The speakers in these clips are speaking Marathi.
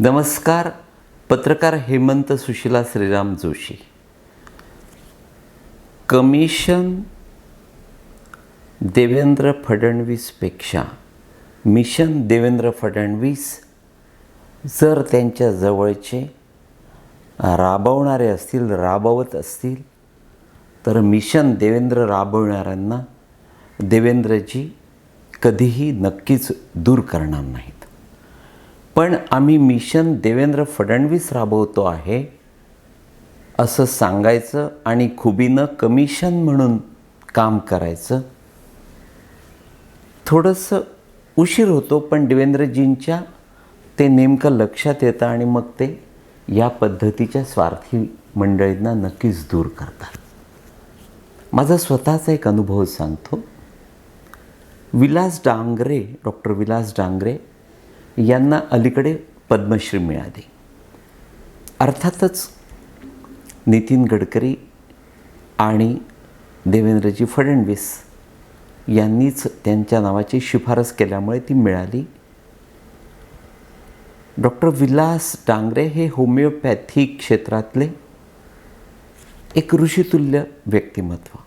नमस्कार पत्रकार हेमंत सुशिला श्रीराम जोशी. कमिशन देवेंद्र फडणवीसपेक्षा मिशन देवेंद्र फडणवीस जर त्यांच्या जवळचे राबवणारे असतील राबवत असतील तर मिशन देवेंद्र राबवणाऱ्यांना देवेंद्रजी कधीही नक्कीच दूर करणार नाहीत. पण आम्ही मिशन देवेंद्र फडणवीस राबवतो आहे असं सांगायचं आणि खुबीनं कमिशन म्हणून काम करायचं. थोडंसं उशीर होतो पण देवेंद्रजींच्या ते नेमकं लक्षात येतं आणि मग ते या पद्धतीच्या स्वार्थी मंडळींना नक्कीच दूर करतात. माझा स्वतःचा एक अनुभव सांगतो. विलास डांगरे डॉक्टर विलास डांगरे यांना अलीकडे पद्मश्री मिळाली. अर्थातच नितीन गडकरी आणि देवेंद्रजी फडणवीस यांनीच त्यांच्या नावाची शिफारस केल्यामुळे ती मिळाली. डॉक्टर विलास डांगरे हे होमिओपॅथी क्षेत्रातले एक ऋषितुल्य व्यक्तिमत्व.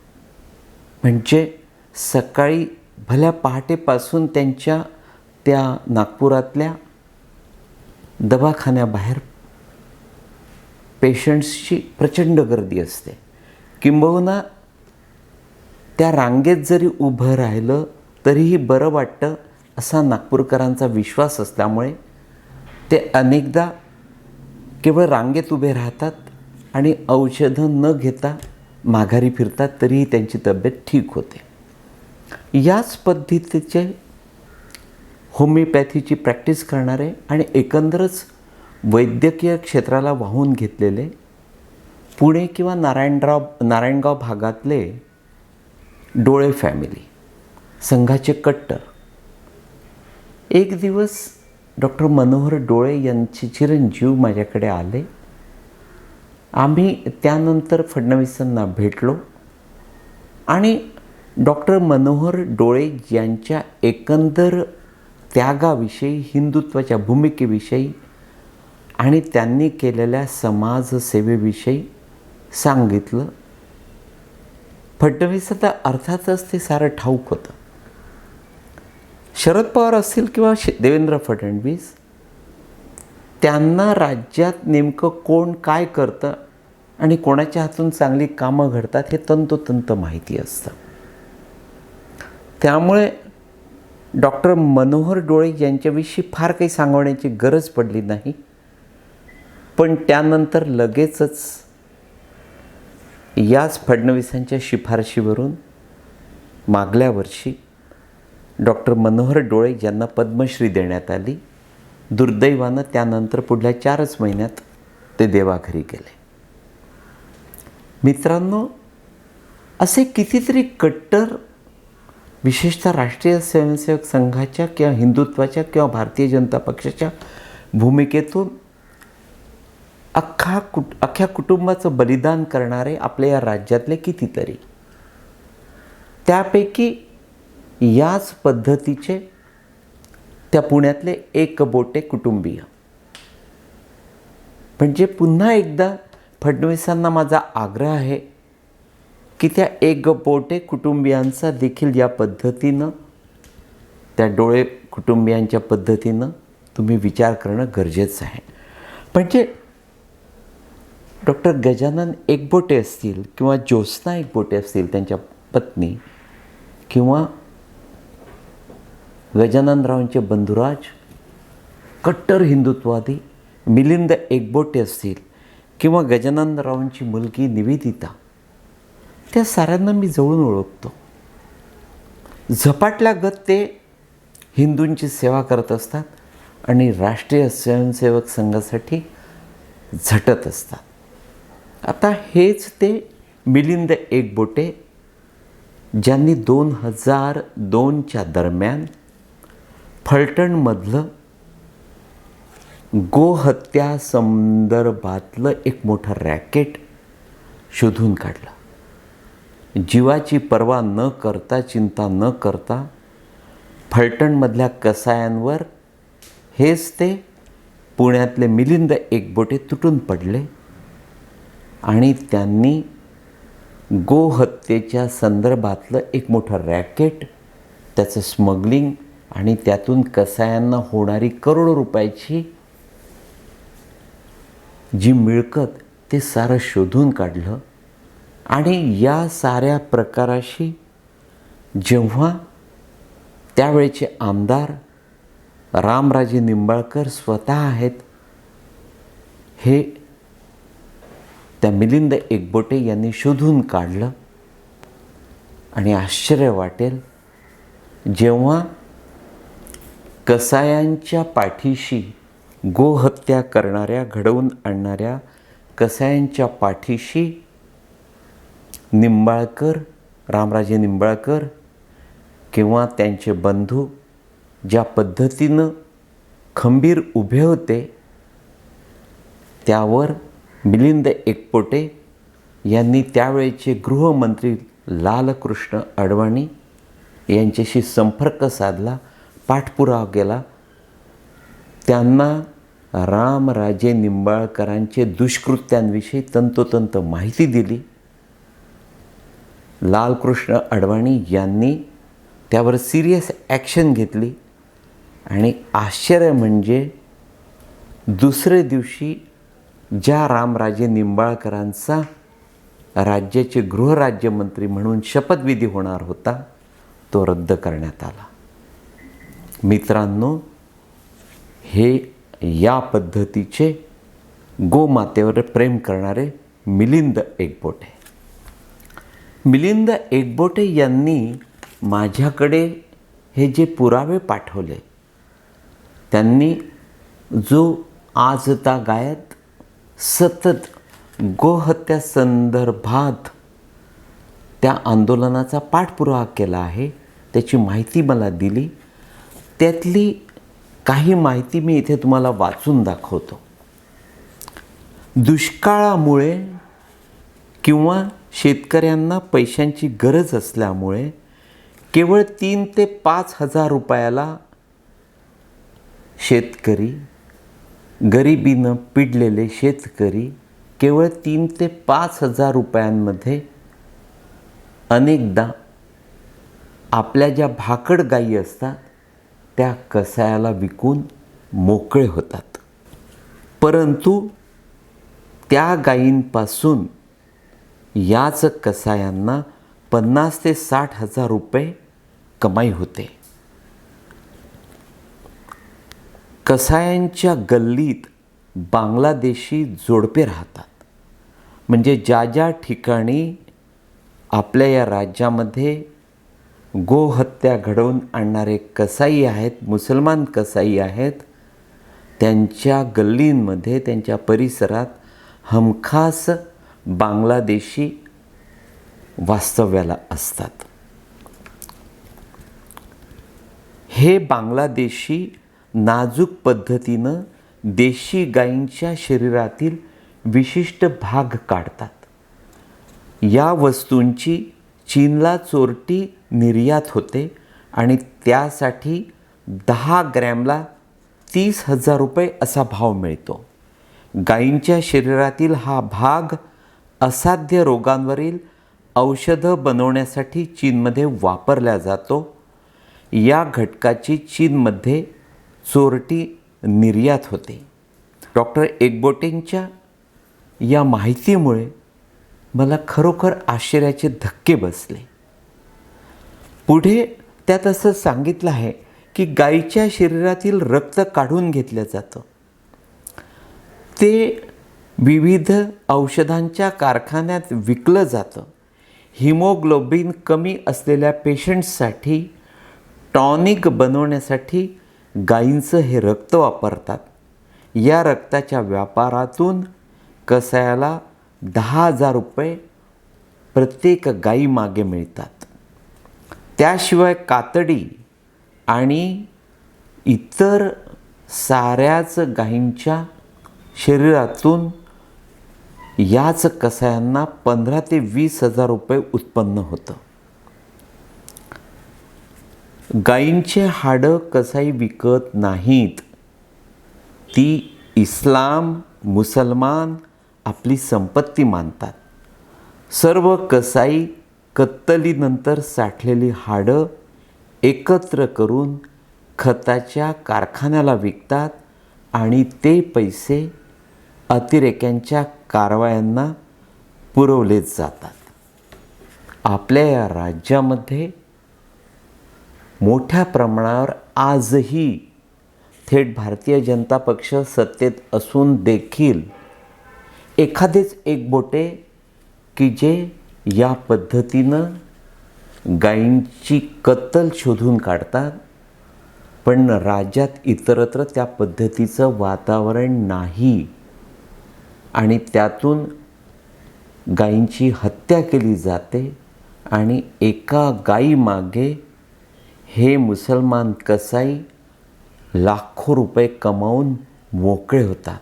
म्हणजे सकाळी भल्या पहाटेपासून त्यांच्या त्या नागपुरातल्या दवाखान्याबाहेर पेशंट्सची प्रचंड गर्दी असते. किंबहुना त्या रांगेत जरी उभं राहिलं तरीही बरं वाटतं असा नागपूरकरांचा विश्वास असल्यामुळे ते अनेकदा केवळ रांगेत उभे राहतात आणि औषधं न घेता माघारी फिरतात तरीही त्यांची तब्येत ठीक होते. याच पद्धतीचे होमिओपॅथीची प्रॅक्टिस करणारे आणि एकंदरच वैद्यकीय क्षेत्राला वाहून घेतलेले पुणे किंवा नारायणराव नारायणगाव भागातले डोळे फॅमिली संघाचे कट्टर. एक दिवस डॉक्टर मनोहर डोळे यांचे चिरंजीव माझ्याकडे आले. आम्ही त्यानंतर फडणवीसांना भेटलो आणि डॉक्टर मनोहर डोळे यांच्या एकंदर त्यागाविषयी हिंदुत्वाच्या भूमिकेविषयी आणि त्यांनी केलेल्या समाजसेवेविषयी सांगितलं. फडणवीस आता अर्थातच ते सारं ठाऊक होतं. शरद पवार असतील किंवा देवेंद्र फडणवीस त्यांना राज्यात नेमकं कोण काय करतं आणि कोणाच्या हातून चांगली कामं घडतात हे तंतोतंत माहिती असतं. त्यामुळे डॉक्टर मनोहर डोळे यांच्याविषयी फार काही सांगवण्याची गरज पडली नाही. पण त्यानंतर लगेचच याच फडणवीसांच्या शिफारशीवरून मागल्या वर्षी डॉक्टर मनोहर डोळे यांना पद्मश्री देण्यात आली. दुर्दैवानं त्यानंतर पुढल्या चारच महिन्यात ते देवाघरी गेले. मित्रांनो असे कितीतरी कट्टर विशेषतः राष्ट्रीय स्वयंसेवक संघाच्या किंवा हिंदुत्वाच्या किंवा भारतीय जनता पक्षाच्या भूमिकेतून अख्खा कुट अख्ख्या कुटुंबाचं बलिदान करणारे आपल्या या राज्यातले कितीतरी. त्यापैकी याच पद्धतीचे त्या पुण्यातले एक बोटे कुटुंबीय. म्हणजे पुन्हा एकदा फडणवीसांना माझा आग्रह आहे की त्या एकबोटे कुटुंबियांचा देखील या पद्धतीनं त्या डोळे कुटुंबियांच्या पद्धतीनं तुम्ही विचार करणं गरजेचं आहे. म्हणजे डॉक्टर गजानन एकबोटे असतील किंवा ज्योत्स्ना एकबोटे असतील त्यांच्या पत्नी किंवा गजाननरावांचे बंधुराज कट्टर हिंदुत्ववादी मिलिंद एकबोटे असतील किंवा गजाननरावांची मुलगी निवेदिता त्या साऱ्यांना मी जवळून ओळखतो. झपाटल्यागत ते हिंदूंची सेवा करत असतात आणि राष्ट्रीय स्वयंसेवक संघासाठी झटत असतात. आता हेच ते मिलिंद एकबोटे ज्यांनी दोन हजार दोनच्या दरम्यान फलटणमधलं गोहत्या संदर्भातलं एक मोठं रॅकेट शोधून काढलं. जीवाची पर्वा न करता चिंता न करता फलटणमधल्या कसायांवर हेच ते पुण्यातले मिलिंद एकबोटे तुटून पडले आणि त्यांनी गोहत्येच्या संदर्भातलं एक मोठं रॅकेट त्याचं स्मगलिंग आणि त्यातून कसायांना होणारी करोडो रुपयाची जी मिळकत ते सारं शोधून काढलं. आणि या साऱ्या प्रकाराशी जेव्हा त्यावेळेचे आमदार रामराजे निंबाळकर स्वतः आहेत हे त्या मिलिंद एकबोटे यांनी शोधून काढलं आणि आश्चर्य वाटेल जेव्हा कसायांच्या पाठीशी गोहत्या करणाऱ्या घडवून आणणाऱ्या कसायांच्या पाठीशी निंबाळकर रामराजे निंबाळकर किंवा त्यांचे बंधू ज्या पद्धतीनं खंबीर उभे होते त्यावर मिलिंद एकपोटे यांनी त्यावेळेचे गृहमंत्री लालकृष्ण अडवाणी यांच्याशी संपर्क साधला पाठपुरावा केला. त्यांना रामराजे निंबाळकरांचे दुष्कृत्यांविषयी तंतोतंत माहिती दिली. लालकृष्ण अडवाणी यांनी त्यावर सिरियस ॲक्शन घेतली. आणि आश्चर्य म्हणजे दुसरे दिवशी ज्या रामराजे निंबाळकरांचा राज्याचे गृहराज्यमंत्री म्हणून शपथविधी होणार होता तो रद्द करण्यात आला. मित्रांनो हे या पद्धतीचे गोमातेवर प्रेम करणारे मिलिंद एकबोटे. मिलिंद एकबोटे यांनी माझ्याकडे हे जे पुरावे पाठवले त्यांनी जो आजता गायत सतत गोहत्या संदर्भात त्या आंदोलनाचा पाठपुरावा केला आहे त्याची माहिती मला दिली. त्यातली काही माहिती मी इथे तुम्हाला वाचून दाखवतो. दुष्काळामुळे किंवा शेतकऱ्यांना पैशांची गरज असल्यामुळे केवळ तीन ते पाच हजार रुपयाला शेतकरी गरिबीनं पिडलेले शेतकरी केवळ तीन ते पाच हजार रुपयांमध्ये अनेकदा आपल्या ज्या भाकड गायी असतात त्या कसायाला विकून मोकळे होतात. परंतु त्या गायींपासून याच कसायांना पन्नास ते साठ हजार रुपये कमाई होते. कसायांच्या गल्लीत बांगलादेशी जोडपे राहतात. म्हणजे ज्या ज्या ठिकाणी आपल्या या राज्यामध्ये गोहत्या घडवून आणणारे कसाई आहेत मुसलमान कसाई आहेत त्यांच्या गल्लींमध्ये त्यांच्या परिसरात हमखास बांगलादेशी वास्तव्याला असतात. हे बांगलादेशी नाजूक पद्धतीनं देशी गायींच्या शरीरातील विशिष्ट भाग काढतात. या वस्तूंची चीनला चोरटी निर्यात होते आणि त्यासाठी दहा ग्रॅमला तीस हजार रुपये असा भाव मिळतो. गायींच्या शरीरातील हा भाग असाध्य रोगांवरील औषधं बनवण्यासाठी चीनमध्ये वापरला जातो. या घटकाची चीनमध्ये चोरटी निर्यात होते. डॉक्टर एकबोटेंच्या या माहितीमुळे मला खरोखर आश्चर्याचे धक्के बसले. पुढे त्यात असं सांगितलं आहे की गाईच्या शरीरातील रक्त काढून घेतलं जातं. ते विविध औषधांच्या कारखान्यात विकलं जातं. हिमोग्लोबिन कमी असलेल्या पेशंट्ससाठी टॉनिक बनवण्यासाठी गायींचं हे रक्त वापरतात. या रक्ताच्या व्यापारातून कसायाला दहा हजार रुपये प्रत्येक गायीमागे मिळतात. त्याशिवाय कातडी आणि इतर साऱ्याच गायींच्या शरीरातून याच कसायांना पंधरा ते वीस हजार रुपये उत्पन्न होतं. गायींचे हाडं कसाई विकत नाहीत. ती इस्लाम मुसलमान आपली संपत्ती मानतात. सर्व कसाई कत्तलीनंतर साठलेली हाडं एकत्र करून खताच्या कारखान्याला विकतात आणि ते पैसे अतिरेक्यांच्या कारवायांना पुरवले जातात. आपल्या या राज्यामध्ये मोठ्या प्रमाणावर आजही थेट भारतीय जनता पक्ष सत्तेत असून देखील एखादेच एक बोटे की जे या पद्धतीनं गायींची कत्तल शोधून काढतात पण राज्यात इतरत्र त्या पद्धतीचं वातावरण नाही. आणि त्यातून गायींची हत्या केली जाते आणि एका गायीमागे हे मुसलमान कसाई लाखो रुपये कमावून मोकळे होतात.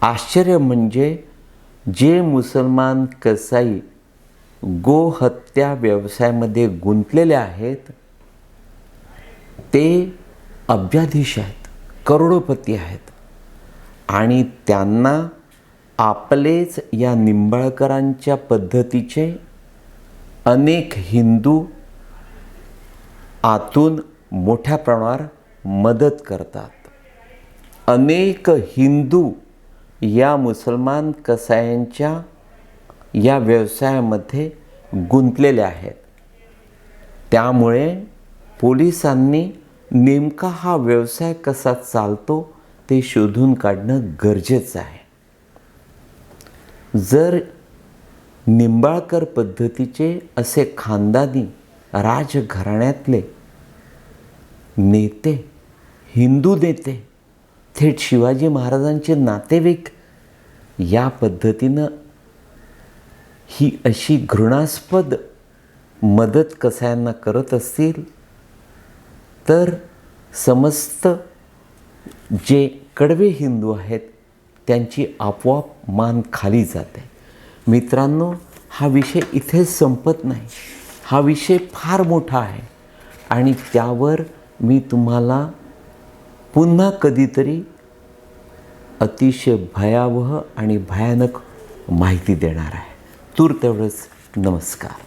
आश्चर्य म्हणजे जे मुसलमान कसाई गोहत्या व्यवसायामध्ये गुंतलेले आहेत ते अब्जाधीश आहेत करोडोपती आहेत आणि त्यांना आपलेच या निंबाळकरांच्या पद्धतीचे अनेक हिंदू आतून मोठ्या प्रमाणावर मदत करतात. अनेक हिंदू या मुसलमान कसायांच्या या व्यवसायामध्ये गुंतलेले आहेत. त्यामुळे पोलिसांनी नेमका हा व्यवसाय कसा चालतो ते शोधून काढणं गरजेचं आहे. जर निंबाळकर पद्धतीचे असे खानदानी राजघराण्यातले नेते हिंदू नेते थेट शिवाजी महाराजांचे नातेवाईक या पद्धतीनं ही अशी घृणास्पद मदत कसायांना करत असतील तर समस्त जे कडवे हिंदू आहेत त्यांची आपोआप मान खाली जाते. मित्रांनो हा विषय इथेच संपत नाही. हा विषय फार मोठा आहे. आणि त्यावर मी तुम्हाला पुन्हा कधीतरी अतिशय भयावह आणि भयानक माहिती देणार आहे. तूर तेवढंच नमस्कार.